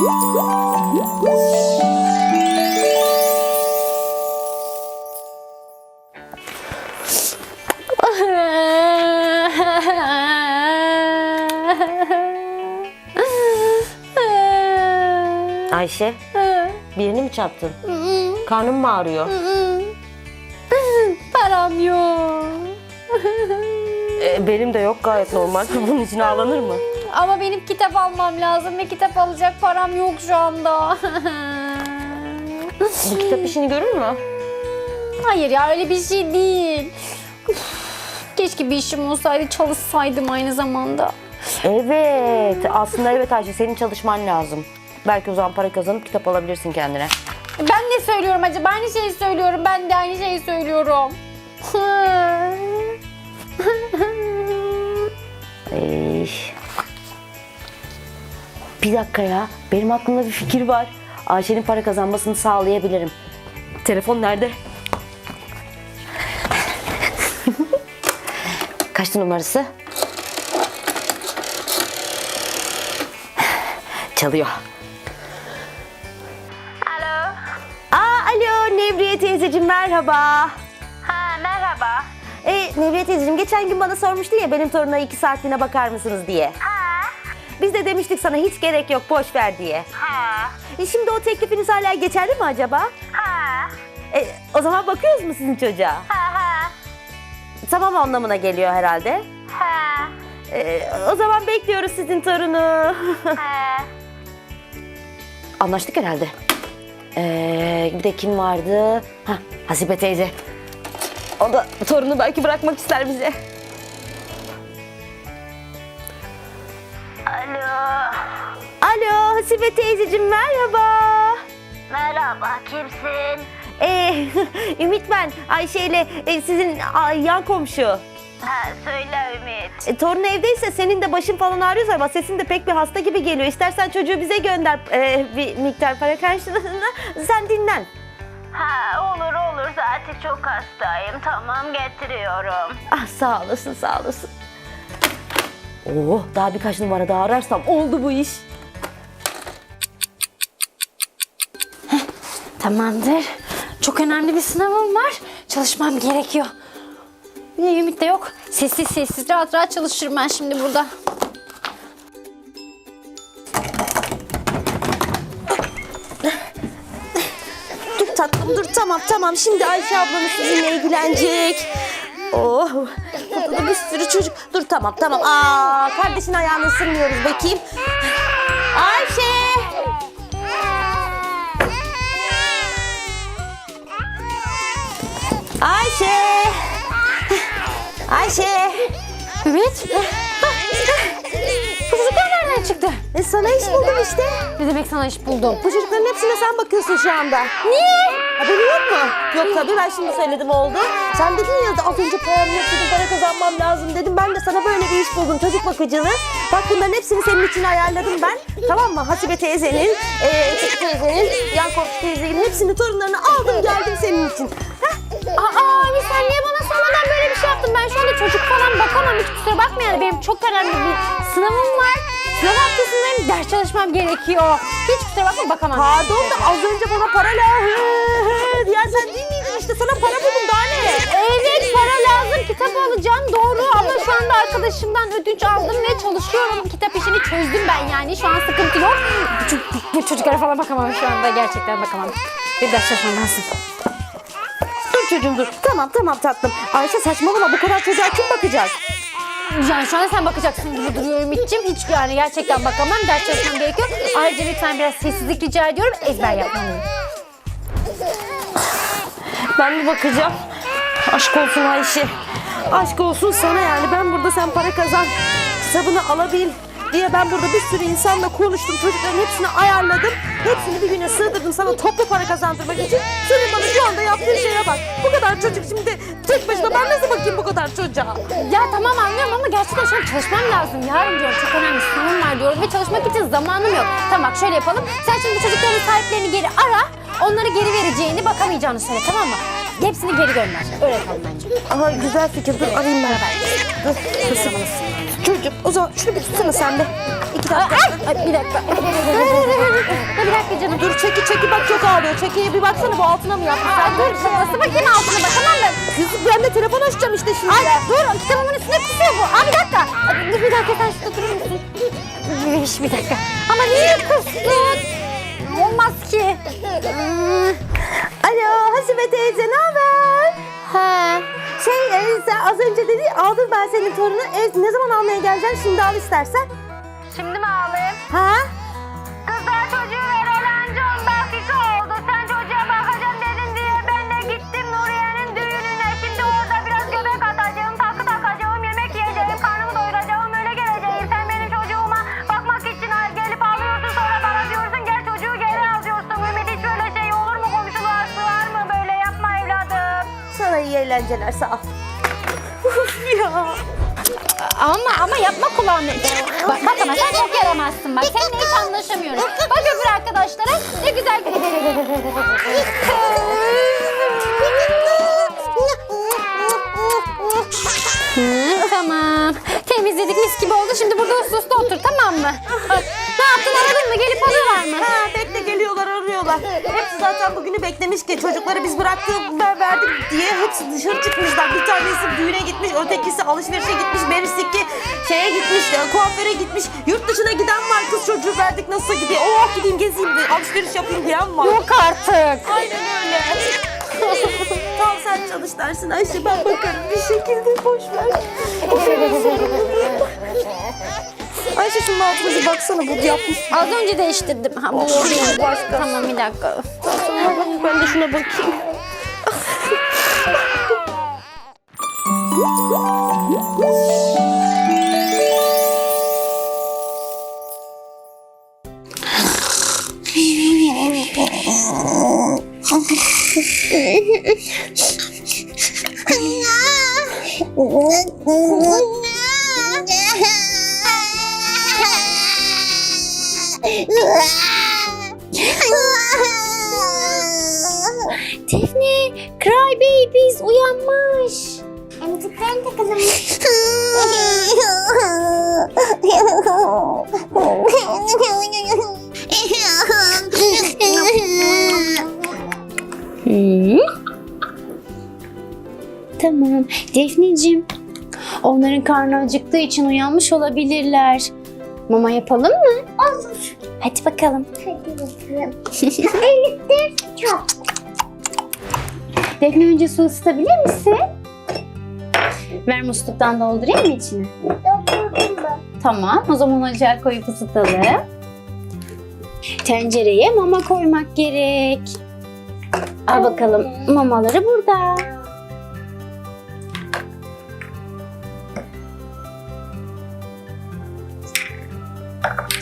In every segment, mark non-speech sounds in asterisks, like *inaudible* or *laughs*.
*laughs* Ayşe birini mi çarptın? Karnım mı ağrıyor? Param yok. Ee, benim de yok gayet normal. Bunun için ağlanır mı? Ama benim kitap almam lazım ve kitap alacak param yok şu anda. Bu kitap işini görür mü? Hayır ya öyle bir şey değil. Uf, Keşke bir işim olsaydı çalışsaydım aynı zamanda. Evet. Aslında evet Ayşe senin çalışman lazım. Belki o zaman para kazanıp kitap alabilirsin kendine. Ben ne söylüyorum acaba? Aynı şeyi söylüyorum. Ben de aynı şeyi söylüyorum. Bir dakika ya. Benim aklımda bir fikir var. Ayşe'nin para kazanmasını sağlayabilirim. Telefon nerede? *laughs* Kaçtı numarası? Çalıyor. Alo. Aa, alo Nevriye teyzeciğim merhaba. Ha merhaba. E, Nevriye teyzeciğim geçen gün bana sormuştun ya benim torununa iki saatliğine bakar mısınız diye. Ha. Biz de demiştik sana hiç gerek yok boş ver diye. Ha. E, şimdi o teklifiniz hala geçerli mi acaba? Ha. E, o zaman bakıyoruz mu sizin çocuğa? Ha ha. Tamam anlamına geliyor herhalde. Ha. E, o zaman bekliyoruz sizin torunu. Ha. Anlaştık herhalde. E, bir de kim vardı? Ha, Hasibe teyze. O da torunu belki bırakmak ister bize. Alo Hasibe teyzeciğim merhaba. Merhaba kimsin? Ee, *laughs* Ümit ben Ayşe ile e, sizin a, yan komşu. Ha söyle Ümit. E, torun evdeyse senin de başın falan ağrıyorsa ama sesin de pek bir hasta gibi geliyor. İstersen çocuğu bize gönder e, bir miktar para karşılığında *laughs* sen dinlen. Ha olur olur zaten çok hastayım. Tamam getiriyorum. Ah sağ olasın sağ olasın. Oo, daha birkaç numara daha ararsam oldu bu iş. Tamamdır. Çok önemli bir sınavım var. Çalışmam gerekiyor. De Ümit de yok. Sessiz sessiz rahat rahat çalışırım ben şimdi burada. Dur tatlım dur tamam tamam şimdi Ayşe ablanız sizinle ilgilenecek. Oh burada bir sürü çocuk. Dur tamam tamam. Aa kardeşin ayağını ısırmıyoruz bakayım. Ayşe. Ayşe. Ümit. Bu çocuklar nereden çıktı? E, sana iş buldum işte. Ne demek sana iş buldum? Bu çocukların hepsine sen bakıyorsun şu anda. Niye? Haberin yok mu? Yok tabii ben şimdi söyledim oldu. Sen dedin ya az önce param yok dedim para kazanmam lazım dedim. Ben de sana böyle bir iş buldum çocuk bakıcılığı. Bak bunların hepsini senin için ayarladım ben. Tamam mı? Hasibe teyzenin, e, teyzenin, yan komşu teyzenin hepsini torunlarını aldım geldim senin için. Heh. Aa Ümit sen niye bana sormadan böyle bir şey yaptın? Ben şu anda çocuk falan bakamam. Hiç kusura bakma yani benim çok önemli bir sınavım var. Sınav haftasındayım. Ders çalışmam gerekiyor. Hiç kusura bakma bakamam. Pardon da az önce bana para lazım. *laughs* Ya sen değil miydin işte sana para buldum daha ne? Evet para lazım kitap alacağım doğru ama şu anda arkadaşımdan ödünç aldım ve çalışıyorum. Kitap işini çözdüm ben yani şu an sıkıntı yok. Bu çocuklara falan bakamam şu anda gerçekten bakamam. Bir ders çalışmam lazım. Çocuğum dur. Tamam tamam tatlım. Ayşe saçmalama bu kadar çocuğa kim bakacak? Yani şu anda sen bakacaksın gibi duruyor Ümit'ciğim. Hiç yani gerçekten bakamam. Ders çalışmam gerekiyor. Ayrıca lütfen biraz sessizlik rica ediyorum. Ezber yapmalıyım. Ben mi bakacağım? Aşk olsun Ayşe. Aşk olsun sana yani. Ben burada sen para kazan, kitabını alabil diye ben burada bir sürü insanla konuştum. Çocukların hepsini ayarladım. Hepsini bir güne sığdırdım sana toplu para kazandırmak için. Senin bana şu anda yaptığın şeye bak. Bu kadar çocuk şimdi tek başına ben nasıl bakayım bu kadar çocuğa? Ya tamam anlıyorum ama gerçekten şu an çalışmam lazım. Yarın diyorum çok önemli sınavım var diyorum ve çalışmak için zamanım yok. Tamam bak şöyle yapalım. Sen şimdi bu çocukların sahiplerini geri ara. Onları geri vereceğini bakamayacağını söyle tamam mı? Hepsini geri gönder. Öyle yapalım bence. Aha güzel fikir. Dur arayayım ben. Dur. Kızım. Çocuğum o zaman şunu bir tutsana sen de. İki dakika. Ay, ay, bir dakika. dur çeki çeki bak çok ağlıyor. Çekiye bir baksana bu altına mı yapmış? Aa, dur nasıl bakayım altına bakamam ben. Kız ben de telefon açacağım işte şimdi. Ay dur kitabımın üstüne kusuyor bu. Aa bir dakika. Dur bir dakika sen şurada durur musun? Bir, bir dakika. Ama niye kustun? Olmaz ki. Alo Hasibe teyze ne haber? Şey e, sen az önce dedi aldım ben senin torunu. E, ne zaman almaya geleceksin? Şimdi al istersen. Şimdi mi alayım? Ha? Sana iyi eğlenceler sağ ol. Uf ya. Ama ama yapma kulağını. Bak, bak ama sen çok yaramazsın bak. Seninle hiç anlaşamıyoruz. Bak öbür arkadaşlara ne güzel *laughs* tamam. Temizledik mis gibi oldu. Şimdi burada uslu uslu otur tamam mı? ne yaptın aradın mı? Gelip alıyorlar mı? Ha bekle geliyorlar arıyorlar. Hepsi zaten bugünü beklemiş ki çocukları biz bıraktık ben verdik diye hepsi dışarı çıkmışlar. Bir tanesi düğüne gitmiş, ötekisi alışverişe gitmiş, birisi ki şeye gitmiş, e, kuaföre gitmiş. Yurt dışına giden var kız çocuğu verdik nasıl gidiyor? Oh gideyim gezeyim de alışveriş yapayım diyen var. Yok artık. Aynen öyle. *laughs* dersin Ayşe ben bakarım bir şekilde boş ver. *laughs* Ayşe şunun altına bir baksana bu yapmış. Az önce değiştirdim. Ha, bu. Başka. Tamam bir dakika. Ben de şuna bakayım. *laughs* Defne, Cry Babies uyanmış. Emziklerini takalım. *laughs* *laughs* Defneciğim, onların karnı acıktığı için uyanmış olabilirler. Mama yapalım mı? Olur. Hadi bakalım. Hadi bakalım. *laughs* Elif'te çok. Defne önce su ısıtabilir misin? Ver musluktan doldurayım mı içine? Dokundum mu? Tamam, o zaman ocağa koyup ısıtalım. Tencereye mama koymak gerek. Al bakalım, mamaları burada.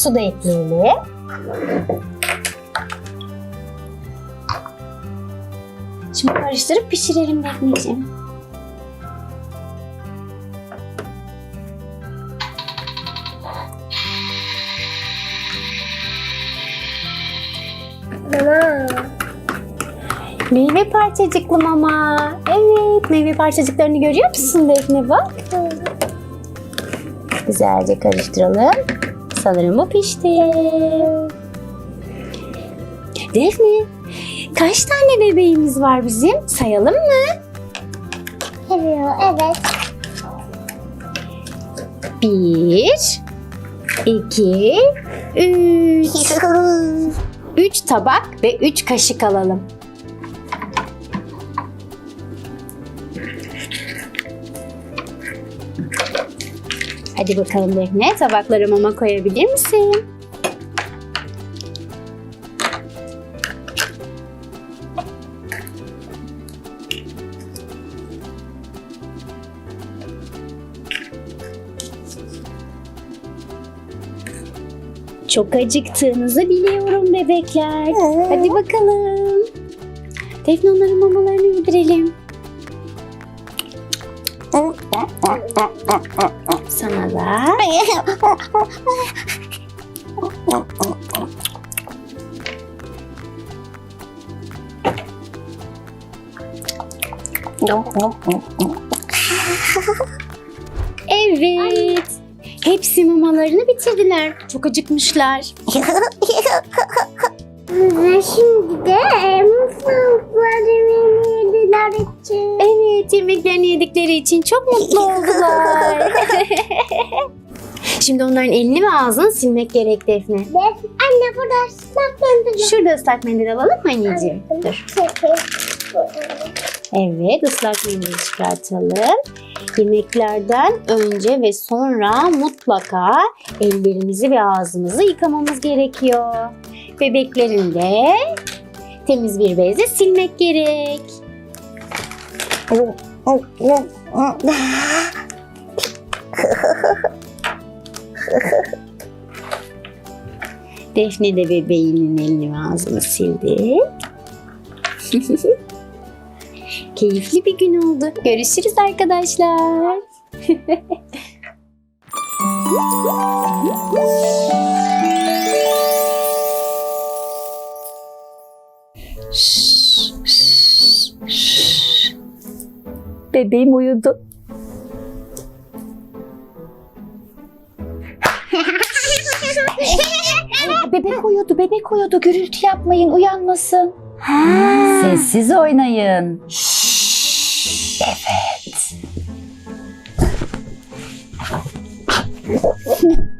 Su da ekleyelim. Şimdi karıştırıp pişirelim Defneciğim. Mama. Meyve parçacıklı mama. Evet, meyve parçacıklarını görüyor musun Defne bak. Güzelce karıştıralım. Sanırım bu pişti. Defne, kaç tane bebeğimiz var bizim? Sayalım mı? Evet. Bir, iki, üç. Üç tabak ve üç kaşık alalım. Hadi bakalım Defne, tabaklara mama koyabilir misin? Çok acıktığınızı biliyorum bebekler. Hadi bakalım. Defne onların mamalarını yedirelim. Sana da. Evet. Hepsi mamalarını bitirdiler. Çok acıkmışlar. Ve şimdi de e, yediler için. Evet yemeklerini yedikleri için çok mutlu oldular. *laughs* Şimdi onların elini ve ağzını silmek gerek Defne. Ve anne burada ıslak mendil. Şurada ıslak mendil alalım mı anneciğim? Dur. Evet ıslak mendil çıkartalım. Yemeklerden önce ve sonra mutlaka ellerimizi ve ağzımızı yıkamamız gerekiyor. Bebeklerin de temiz bir bezle silmek gerek. *laughs* Defne de bebeğinin elini ve ağzını sildi. *laughs* Keyifli bir gün oldu. Görüşürüz arkadaşlar. *laughs* Bebeğim uyudu. *laughs* bebek uyudu, bebek uyudu. Gürültü yapmayın, uyanmasın. Sessiz oynayın. Evet. *laughs*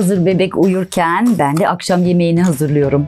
Hazır bebek uyurken ben de akşam yemeğini hazırlıyorum.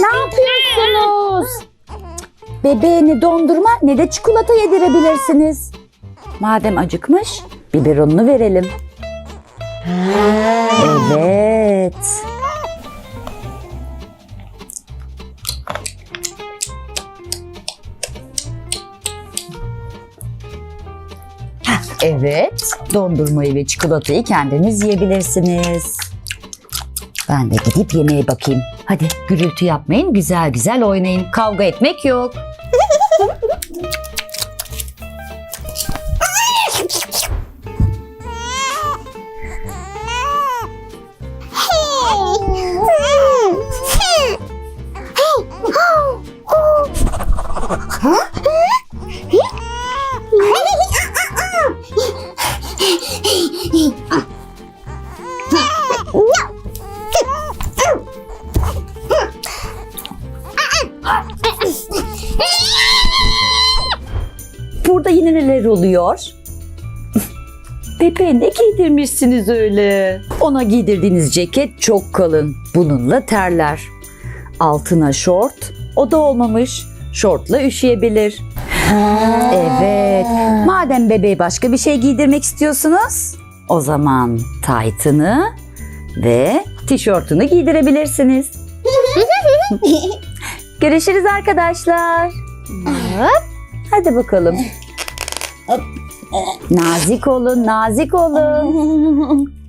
Ne yapıyorsunuz? Bebeğe ne dondurma ne de çikolata yedirebilirsiniz. Madem acıkmış biberonunu verelim. Evet. Evet, dondurmayı ve çikolatayı kendiniz yiyebilirsiniz. Ben de gidip yemeğe bakayım. Hadi gürültü yapmayın, güzel güzel oynayın. Kavga etmek yok. *laughs* oluyor? Pepe ne giydirmişsiniz öyle? Ona giydirdiğiniz ceket çok kalın. Bununla terler. Altına şort. O da olmamış. Şortla üşüyebilir. Evet. Madem bebeğe başka bir şey giydirmek istiyorsunuz, o zaman taytını ve tişörtünü giydirebilirsiniz. *laughs* Görüşürüz arkadaşlar. Hadi bakalım. Nazik olun, nazik olun. *laughs*